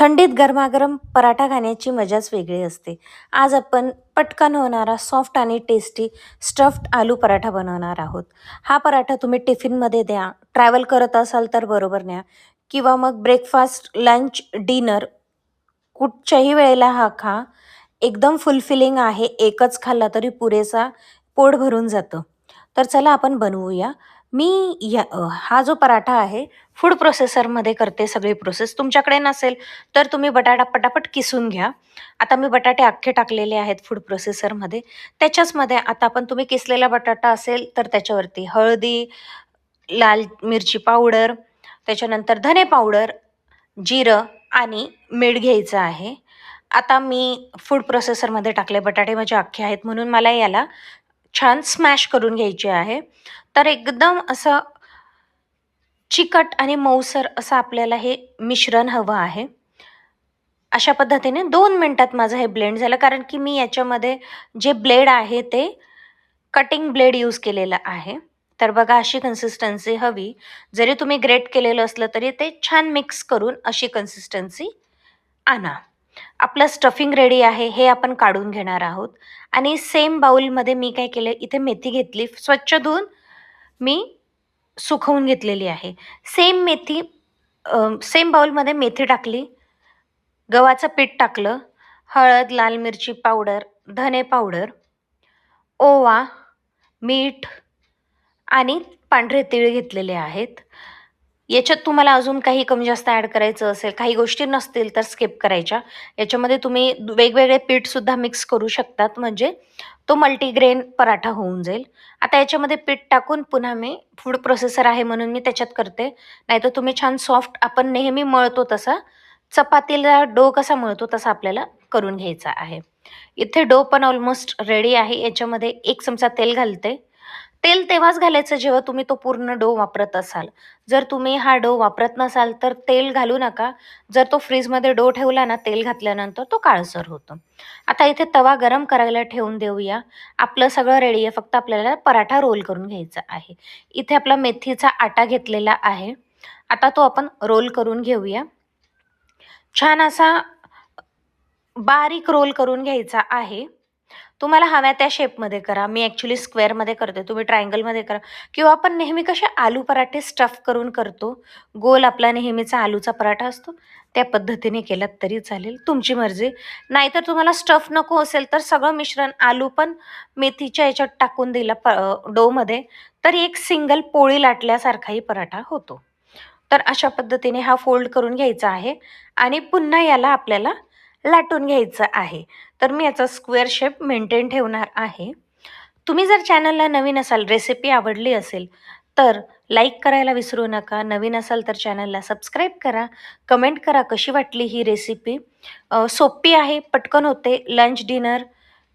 थंडीत गरमागरम पराठा खाण्याची मजाच वेगळी असते. आज आपण पटकन होणारा सॉफ्ट आणि टेस्टी स्टफ्ड आलू पराठा बनवणार आहोत. हा पराठा तुम्ही टिफिनमध्ये द्या ट्रॅव्हल करत असाल तर बरोबर न्या. किंवा मग ब्रेकफास्ट लंच डिनर कुठच्याही वेळेला हा खा. एकदम फुलफिलिंग आहे एकच खाल्ला तरी पुरेसा पोट भरून जातं. तर चला आपण बनवूया. मी या हा जो पराठा आहे फूड प्रोसेसरमध्ये करते सगळी प्रोसेस तुमच्याकडे नसेल तर तुम्ही बटाटा पटापट किसून घ्या. आता मी बटाटे अख्खे टाकलेले आहेत फूड प्रोसेसरमध्ये त्याच्याचमध्ये आता आपण तुम्ही किसलेला बटाटा असेल तर त्याच्यावरती हळदी लाल मिरची पावडर त्याच्यानंतर धने पावडर जिरं आणि मीठ घ्यायचं आहे. आता मी फूड प्रोसेसरमध्ये टाकले बटाटे माझे अख्खे आहेत म्हणून मला याला छान स्मॅश करून घ्यायची आहे. तर एकदम असं चिकट आणि मऊसर असं आपल्याला हे मिश्रण हवं आहे. अशा पद्धतीने दोन मिनटात माझं हे ब्लेंड झालं. कारण की मी याच्यामध्ये जे ब्लेड आहे ते कटिंग ब्लेड यूज केलेलं आहे. तर बघा अशी कन्सिस्टन्सी हवी. जरी तुम्ही ग्रेट केलेलं असलं तरी ते छान मिक्स करून अशी कन्सिस्टन्सी आणा. आपलं स्टफिंग रेडी आहे हे आपण काढून घेणार आहोत. आणि सेम बाउलमध्ये मी काय केलं इथे मेथी घेतली स्वच्छ धुवून मी सुकवून घेतलेली आहे. सेम मेथी सेम बाउलमध्ये मेथी टाकली गव्हाचं पीठ टाकलं हळद लाल मिरची पावडर धने पावडर ओवा मीठ आणि पांढरे तीळ घेतलेले आहेत. याच्यात तुम्हाला अजून काही कमी जास्त ॲड करायचं असेल काही गोष्टी नसतील तर स्किप करायच्या. याच्यामध्ये तुम्ही वेगवेगळे पीठसुद्धा मिक्स करू शकतात. म्हणजे तो मल्टीग्रेन पराठा होऊन जाईल. आता याच्यामध्ये पीठ टाकून पुन्हा मी फूड प्रोसेसर आहे म्हणून मी त्याच्यात करते. नाहीतर तुम्ही छान सॉफ्ट आपण नेहमी मळतो तसा. चपातीला डो कसा मळतो तसा आपल्याला करून घ्यायचा आहे. इथे डो पण ऑलमोस्ट रेडी आहे. याच्यामध्ये एक चमचा तेल घालते. तेल तेव्हाच घालायचं जेव्हा तुम्ही तो पूर्ण डो वापरत असाल. जर तुम्ही हा डो वापरत नसाल तर तेल घालू नका. जर तो फ्रीजमध्ये डो ठेवला ना तेल घातल्यानंतर तो काळसर होतो. आता इथे तवा गरम करायला ठेवून देऊया. आपलं सगळं रेडी आहे फक्त आपल्याला पराठा रोल करून घ्यायचा आहे. इथे आपला मेथीचा आटा घेतलेला आहे. आता तो आपण रोल करून घेऊया. छान असा बारीक रोल करून घ्यायचा आहे. तुम्हाला हव्या त्या शेपमध्ये करा. मी ॲक्च्युली स्क्वेअरमध्ये करते. तुम्ही ट्रायंगलमध्ये करा. किंवा आपण नेहमी कसे आलू पराठे स्टफ करून करतो. गोल आपला नेहमीचा आलूचा पराठा असतो. त्या पद्धतीने केलात तरी चालेल. तुमची मर्जी. नाहीतर तुम्हाला स्टफ नको असेल तर सगळं मिश्रण आलू पण मेथीच्या याच्यात टाकून दिला प डोमध्ये. तर एक सिंगल पोळी लाटल्यासारखाही पराठा होतो. तर अशा पद्धतीने हा फोल्ड करून घ्यायचा आहे. आणि पुन्हा याला आपल्याला लाटून घ्यायचं आहे. तर मी याचा स्क्वेअर शेप मेंटेन ठेवणार आहे. तुम्ही जर चॅनलला नवीन असाल रेसिपी आवडली असेल तर लाईक करायला विसरू नका. नवीन असाल तर चॅनलला सबस्क्राईब करा. कमेंट करा कशी वाटली ही रेसिपी सोपी आहे पटकन होते. लंच डिनर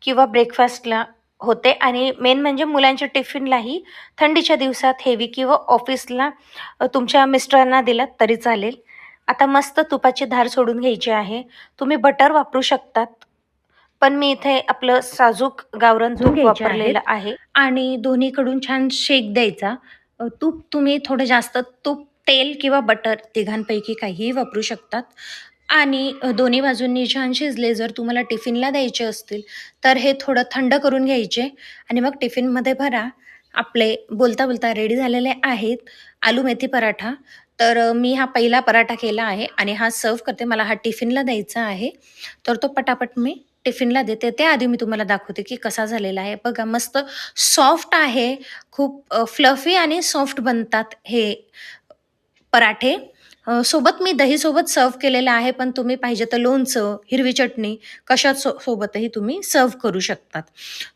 किंवा ब्रेकफास्टला होते. आणि मेन म्हणजे मुलांच्या टिफिनलाही थंडीच्या दिवसात हेवी किंवा ऑफिसला तुमच्या मिस्टरांना दिलात तरी चालेल. आता मस्त तुपाची धार सोडून घ्यायची आहे. तुम्ही बटर वापरू शकतात. पण मी इथे आपलं साजूक गावरान तूप वापरलेलं आहे. आणि दोन्हीकडून छान शेक द्यायचा. तूप तुम्ही थोडं जास्त तूप तेल किंवा बटर तिघांपैकी काहीही वापरू शकतात. आणि दोन्ही बाजूंनी छान शिजले जर तुम्हाला टिफिनला द्यायचे असतील तर हे थोडं थंड करून घ्यायचे. आणि मग टिफिनमध्ये भरा. आपले बोलता बोलता रेडी झालेले आहेत. आलू मेथी पराठा. तर मी हा पहिला पराठा केला आहे आणि हा सर्व करते. मला हा टिफिनला द्यायचा आहे. तर तो पटापट मी टिफिनला देते. त्याआधी मी तुम्हाला दाखवते की कसा झालेला आहे. बघा मस्त सॉफ्ट आहे. खूप फ्लफी आणि सॉफ्ट बनतात हे पराठे. सोबत मी दहीसोबत सर्व केलेलं आहे पण तुम्ही पाहिजे तर लोणचं हिरवी चटणी कशा सो सोबतही तुम्ही सर्व करू शकतात.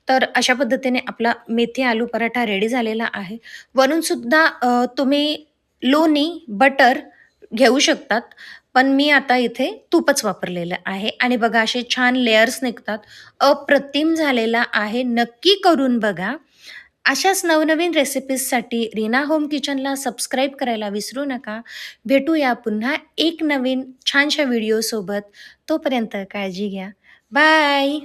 तर अशा पद्धतीने आपला मेथी आलू पराठा रेडी झालेला आहे. वरूनसुद्धा तुम्ही लोणी बटर घेऊ शकतात पण मी आता इथे तूपच वापरलेलं आहे. आणि बघा असे छान लेयर्स निघतात. अप्रतिम झालेला आहे. नक्की करून बघा. अशाच नवनवीन रेसिपीजसाठी रीना होम किचनला सबस्क्राईब करायला विसरू नका. भेटूया पुन्हा एक नवीन छानशा व्हिडिओसोबत तोपर्यंत काळजी घ्या. बाय